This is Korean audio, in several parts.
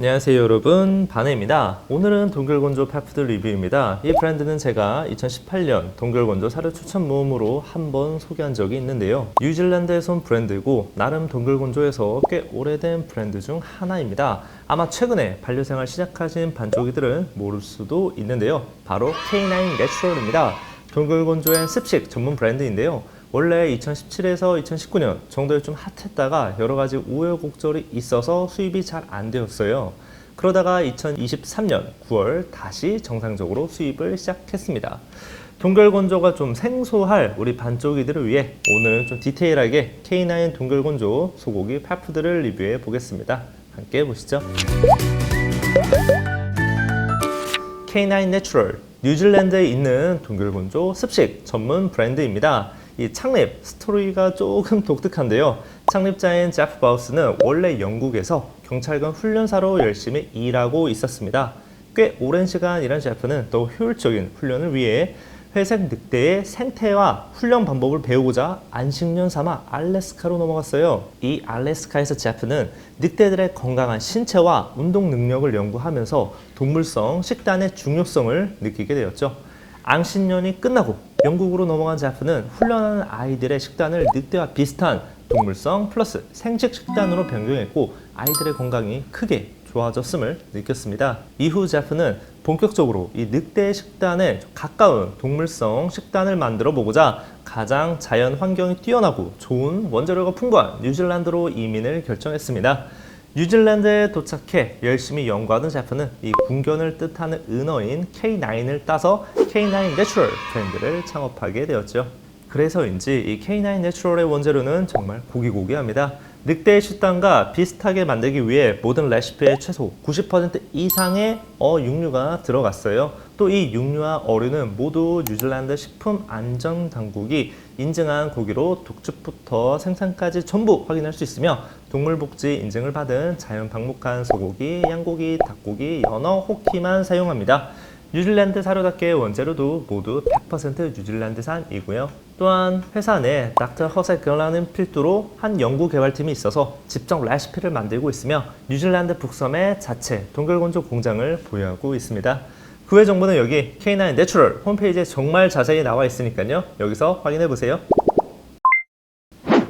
안녕하세요 여러분. 바네입니다. 오늘은 동결건조 팝푸드 리뷰입니다. 이 브랜드는 제가 2018년 동결건조 사료 추천 모음으로 한 번 소개한 적이 있는데요. 뉴질랜드에서 온 브랜드이고 나름 동결건조에서 꽤 오래된 브랜드 중 하나입니다. 아마 최근에 반려생활 시작하신 반쪽이들은 모를 수도 있는데요. 바로 K9 내추럴입니다. 동결건조엔 습식 전문 브랜드인데요 원래 2017에서 2019년 정도에 좀 핫했다가 여러 가지 우여곡절이 있어서 수입이 잘 안 되었어요. 그러다가 2023년 9월 다시 정상적으로 수입을 시작했습니다. 동결 건조가 좀 생소할 우리 반쪽이들을 위해 오늘은 좀 디테일하게 K9 동결 건조 소고기 팔푸드를 리뷰해 보겠습니다. 함께 보시죠. K9 내추럴 뉴질랜드에 있는 동결 건조 습식 전문 브랜드입니다. 이 창립 스토리가 조금 독특한데요. 창립자인 제프 바우스는 원래 영국에서 경찰관 훈련사로 열심히 일하고 있었습니다. 꽤 오랜 시간 일한 제프는 더 효율적인 훈련을 위해 회색 늑대의 생태와 훈련 방법을 배우고자 안식년 삼아 알래스카로 넘어갔어요. 이 알래스카에서 제프는 늑대들의 건강한 신체와 운동 능력을 연구하면서 동물성 식단의 중요성을 느끼게 되었죠. 앙신년이 끝나고 영국으로 넘어간 제프는 훈련하는 아이들의 식단을 늑대와 비슷한 동물성 플러스 생식 식단으로 변경했고 아이들의 건강이 크게 좋아졌음을 느꼈습니다. 이후 제프는 본격적으로 이 늑대 식단에 가까운 동물성 식단을 만들어 보고자 가장 자연 환경이 뛰어나고 좋은 원자료가 풍부한 뉴질랜드로 이민을 결정했습니다. 뉴질랜드에 도착해 열심히 연구하던 제프는 이 궁견을 뜻하는 은어인 K9을 따서 K9 내추럴 브랜드를 창업하게 되었죠. 그래서인지 이 K9 내추럴의 원재료는 정말 고기고기합니다. 늑대의 식단과 비슷하게 만들기 위해 모든 레시피에 최소 90% 이상의 어 육류가 들어갔어요. 또 이 육류와 어류는 모두 뉴질랜드 식품 안전 당국이 인증한 고기로 독축부터 생산까지 전부 확인할 수 있으며 동물복지 인증을 받은 자연 방목한 소고기, 양고기, 닭고기, 연어, 호키만 사용합니다. 뉴질랜드 사료답게 원재료도 모두 100% 뉴질랜드산이고요. 또한 회사 내 닥터 허세 글라는 필두로 한 연구 개발팀이 있어서 직접 레시피를 만들고 있으며 뉴질랜드 북섬에 자체 동결건조 공장을 보유하고 있습니다. 그 외 정보는 여기 K9 내추럴 홈페이지에 정말 자세히 나와 있으니까요. 여기서 확인해 보세요.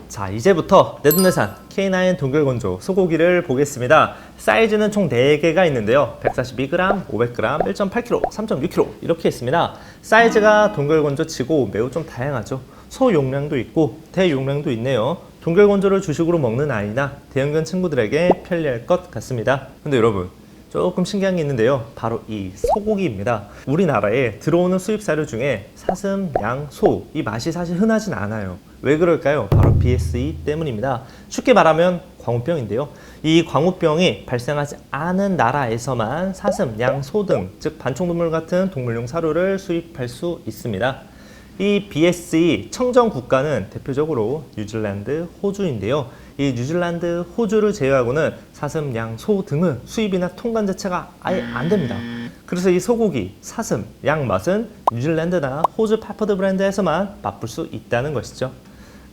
자 이제부터 내돈내산 K9 동결건조 소고기를 보겠습니다. 사이즈는 총 4개가 있는데요. 142g, 500g, 1.8kg, 3.6kg 이렇게 있습니다. 사이즈가 동결건조 치고 매우 좀 다양하죠. 소용량도 있고 대용량도 있네요. 동결건조를 주식으로 먹는 아이나 대형견 친구들에게 편리할 것 같습니다. 근데 여러분 조금 신기한 게 있는데요. 바로 이 소고기입니다. 우리나라에 들어오는 수입 사료 중에 사슴, 양, 소 이 맛이 사실 흔하진 않아요. 왜 그럴까요? 바로 BSE 때문입니다. 쉽게 말하면 광우병인데요. 이 광우병이 발생하지 않은 나라에서만 사슴, 양, 소 등 즉 반총동물 같은 동물용 사료를 수입할 수 있습니다. 이 BSE 청정 국가는 대표적으로 뉴질랜드, 호주인데요. 이 뉴질랜드, 호주를 제외하고는 사슴, 양, 소 등은 수입이나 통관 자체가 아예 안 됩니다. 그래서 이 소고기, 사슴, 양 맛은 뉴질랜드나 호주 파퍼드 브랜드에서만 맛볼 수 있다는 것이죠.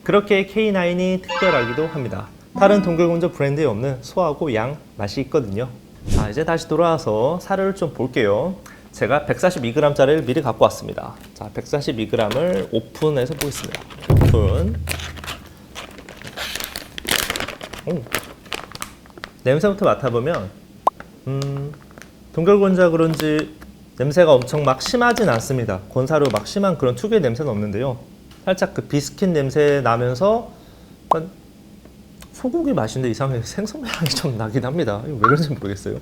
그렇게 K9이 특별하기도 합니다. 다른 동결건조 브랜드에 없는 소하고 양 맛이 있거든요. 자, 이제 다시 돌아와서 사료를 좀 볼게요. 제가 142g짜리를 미리 갖고 왔습니다. 자, 142g을 오픈해서 보겠습니다. 오픈. 오. 냄새부터 맡아보면, 음, 동결건자 그런지 냄새가 엄청 막 심하진 않습니다. 권사료 막 심한 그런 특유의 냄새는 없는데요. 살짝 그 비스킷 냄새 나면서 약간 소고기 맛인데 이상하게 생선 향이 좀 나긴 합니다. 왜 그런지 모르겠어요.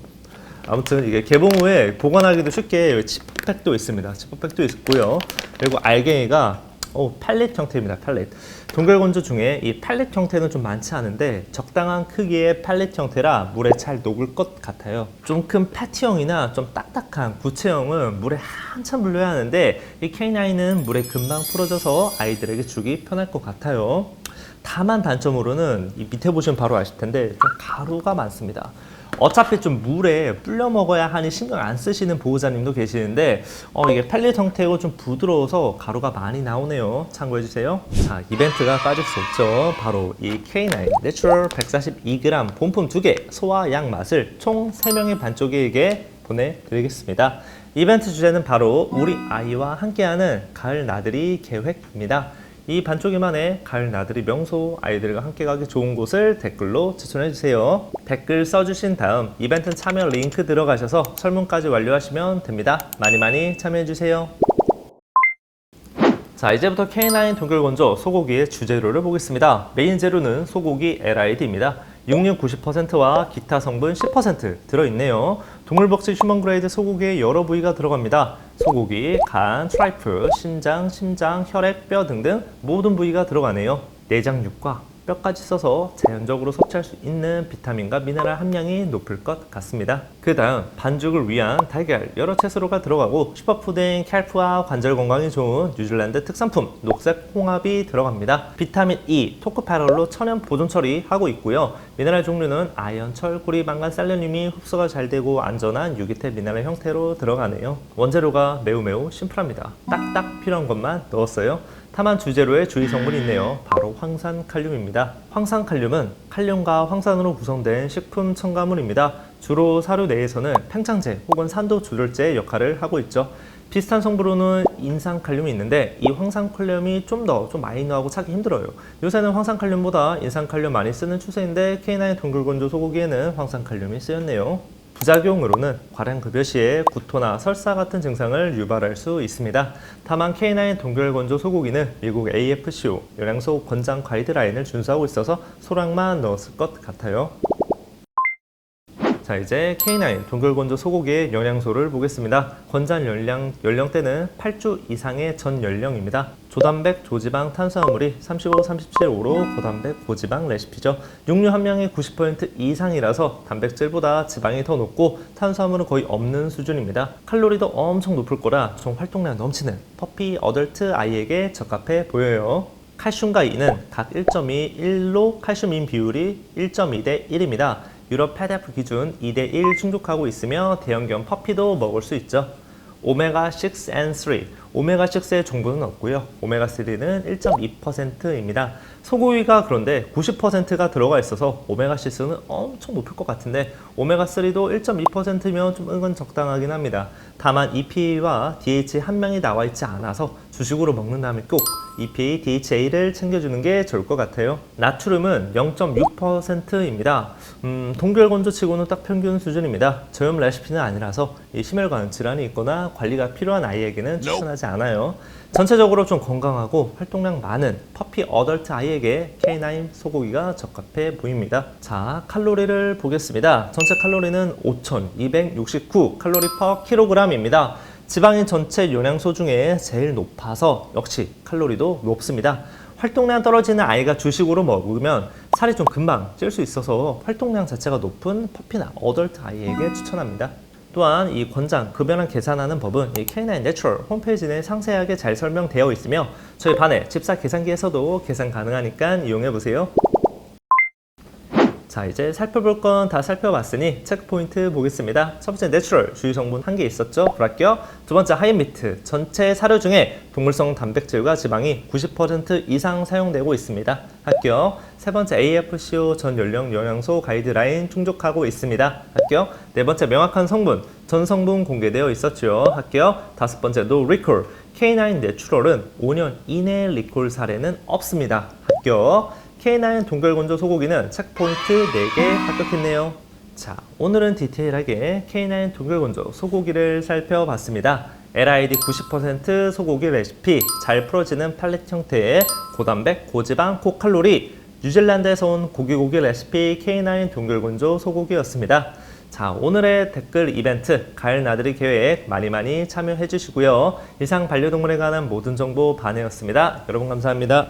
아무튼 이게 개봉 후에 보관하기도 쉽게 지퍼백도 있습니다. 지퍼백도 있고요. 그리고 알갱이가 오, 팔릿 형태입니다. 팔릿. 동결건조 중에 이 팔릿 형태는 좀 많지 않은데 적당한 크기의 팔릿 형태라 물에 잘 녹을 것 같아요. 좀큰 패티형이나 좀 딱딱한 구체형은 물에 한참 물려야 하는데 이 K9은 물에 금방 풀어져서 아이들에게 주기 편할 것 같아요. 다만 단점으로는 이 밑에 보시면 바로 아실 텐데 좀 가루가 많습니다. 어차피 좀 물에 불려 먹어야 하니 신경 안 쓰시는 보호자님도 계시는데 어, 이게 펠릿 형태고 좀 부드러워서 가루가 많이 나오네요. 참고해 주세요. 자, 이벤트가 빠질 수 없죠. 바로 이 K9 내추럴 142g 본품 2개 소와 양 맛을 총 3명의 반쪽이에게 보내드리겠습니다. 이벤트 주제는 바로 우리 아이와 함께하는 가을 나들이 계획입니다. 이 반쪽이만의 가을 나들이 명소 아이들과 함께 가기 좋은 곳을 댓글로 추천해 주세요. 댓글 써주신 다음 이벤트 참여 링크 들어가셔서 설문까지 완료하시면 됩니다. 많이 많이 참여해 주세요. 자 이제부터 K9 동결건조 소고기의 주재료를 보겠습니다. 메인 재료는 소고기 LID입니다. 육류 90%와 기타 성분 10% 들어있네요. 동물복지 휴먼그레이드 소고기의 여러 부위가 들어갑니다. 소고기, 간, 트라이프, 신장, 심장, 혈액, 뼈 등등 모든 부위가 들어가네요. 내장육과 뼈까지 써서 자연적으로 섭취할 수 있는 비타민과 미네랄 함량이 높을 것 같습니다. 그 다음 반죽을 위한 달걀 여러 채소가 들어가고 슈퍼푸드인 캘프와 관절 건강에 좋은 뉴질랜드 특산품 녹색 홍합이 들어갑니다. 비타민 E, 토코페롤로 천연 보존 처리하고 있고요. 미네랄 종류는 아연, 철, 구리, 망간, 셀레늄이 흡수가 잘 되고 안전한 유기태 미네랄 형태로 들어가네요. 원재료가 매우 매우 심플합니다. 딱딱 필요한 것만 넣었어요. 다만 주재료에 주의 성분이 있네요. 바로 황산칼륨입니다. 황산칼륨은 칼륨과 황산으로 구성된 식품 첨가물입니다. 주로 사료 내에서는 팽창제 혹은 산도 조절제 역할을 하고 있죠. 비슷한 성분으로는 인산칼륨이 있는데 이 황산칼륨이 좀더좀 마이너하고 찾기 힘들어요. 요새는 황산칼륨보다 인산칼륨 많이 쓰는 추세인데 K9 동글건조 소고기에는 황산칼륨이 쓰였네요. 부작용으로는 과량급여 시에 구토나 설사 같은 증상을 유발할 수 있습니다. 다만 K9 동결건조 소고기는 미국 AFCO 영양소 권장 가이드라인을 준수하고 있어서 소량만 넣었을 것 같아요. 자 이제 K9 동결건조 소고기의 영양소를 보겠습니다. 권장 연령, 연령대는 8주 이상의 전 연령입니다. 조단백, 조지방, 탄수화물이 35, 37호로 고단백, 고지방 레시피죠. 육류 함량이 90% 이상이라서 단백질보다 지방이 더 높고 탄수화물은 거의 없는 수준입니다. 칼로리도 엄청 높을 거라 총 활동량 넘치는 퍼피 어덜트 아이에게 적합해 보여요. 칼슘과 이는 각 1.2, 1로 칼슘인 비율이 1.2 대 1입니다. 유럽 패드프 기준 2대 1 충족하고 있으며 대형견 퍼피도 먹을 수 있죠. 오메가6 and 3. 오메가6의 정보는 없고요. 오메가3는 1.2%입니다. 소고기가 그런데 90%가 들어가 있어서 오메가6는 엄청 높을 것 같은데 오메가3도 1.2%면 좀 은근 적당하긴 합니다. 다만 EPA와 DHA 함량이 나와 있지 않아서 주식으로 먹는다면 꼭 EPA, DHA를 챙겨주는 게 좋을 것 같아요. 나트륨은 0.6%입니다. 음, 동결건조 치고는 딱 평균 수준입니다. 저염 레시피는 아니라서 이 심혈관 질환이 있거나 관리가 필요한 아이에게는 추천하지 않아요. 전체적으로 좀 건강하고 활동량 많은 퍼피 어덜트 아이에게 K9 소고기가 적합해 보입니다. 자, 칼로리를 보겠습니다. 전체 칼로리는 5,269 칼로리 퍼 킬로그램입니다. 지방이 전체 영양소 중에 제일 높아서 역시 칼로리도 높습니다. 활동량 떨어지는 아이가 주식으로 먹으면 살이 좀 금방 찔 수 있어서 활동량 자체가 높은 퍼피나 어덜트 아이에게 추천합니다. 또한 이 권장 급여량 계산하는 법은 이 K9 내추럴 홈페이지 내에 상세하게 잘 설명되어 있으며 저희 반에 집사 계산기에서도 계산 가능하니까 이용해 보세요. 자 이제 살펴볼 건 다 살펴봤으니 체크포인트 보겠습니다. 첫 번째 내추럴 주유 성분 한 개 있었죠. 불합격. 두 번째 하이미트 전체 사료 중에 동물성 단백질과 지방이 90% 이상 사용되고 있습니다. 합격. 세 번째 AFCO 전 연령 영양소 가이드라인 충족하고 있습니다. 합격. 네 번째 명확한 성분 전 성분 공개되어 있었죠. 합격. 다섯 번째 노 리콜 K9 내추럴은 5년 이내 리콜 사례는 없습니다. 합격. K9 동결건조 소고기는 체크포인트 4개 합격했네요. 자, 오늘은 디테일하게 K9 동결건조 소고기를 살펴봤습니다. LID 90% 소고기 레시피, 잘 풀어지는 팔렛 형태의 고단백, 고지방, 고칼로리, 뉴질랜드에서 온 고기고기 레시피 K9 동결건조 소고기였습니다. 자, 오늘의 댓글 이벤트 가을 나들이 계획 많이 많이 참여해 주시고요. 이상 반려동물에 관한 모든 정보 반해였습니다. 여러분 감사합니다.